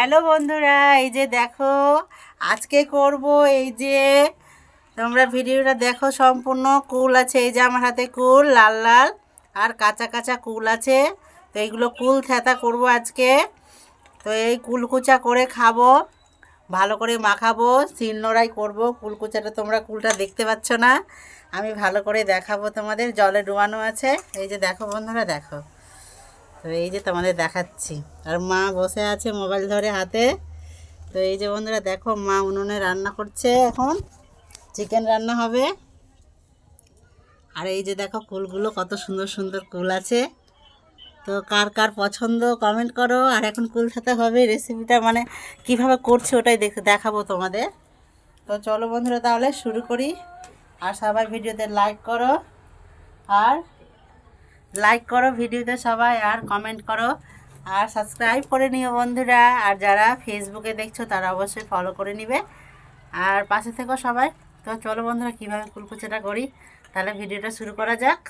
Hello বন্ধুরা, এই যে দেখো, আজকে করব এই যে, তোমরা ভিডিওটা দেখো সম্পূর্ণ, কুল আছে, এই যে আমার হাতে কুল, লাল লাল, আর কাঁচা কাঁচা কুল আছে, তো এইগুলো কুল থেতা করব আজকে, তো এই কুলকুচা করে খাব, ভালো করে মাখাবো শিলনোড়াই করব, কুলকুচাটা তোমরা কুলটা দেখতে পাচ্ছ না, আমি ভালো করে দেখাবো তোমাদের, জলে ডুবানো আছে, এই যে দেখো বন্ধুরা, দেখো। তো এই যে তোমাদের দেখাচ্ছি। আর মা বসে আছে মোবাইল ধরে হাতে। তো এই যে বন্ধুরা, দেখো মা উনুনে রান্না করছে এখন। চিকেন রান্না হবে। আর এই যে দেখো কুলগুলো কত সুন্দর সুন্দর কুল আছে। তো কার কার পছন্দ কমেন্ট করো। আর এখন কুল খেতে হবে রেসিপিটা মানে কীভাবে করছে ওটাই দেখে দেখাবো তোমাদের। তো চলো বন্ধুরা, তাহলে শুরু করি। আর সবাই ভিডিওতে লাইক করো। আর লাইক করো ভিডিওতে সবাই আর কমেন্ট করো। আর সাবস্ক্রাইব করে নিও বন্ধুরা। আর যারা ফেসবুকে দেখছ, তারা অবশ্যই ফলো করে নিবে। আর পাশে থেকো সবাই। তো চলো বন্ধুরা, কীভাবে কুলকুচাটা করি? তাহলে ভিডিওটা শুরু করা যাক।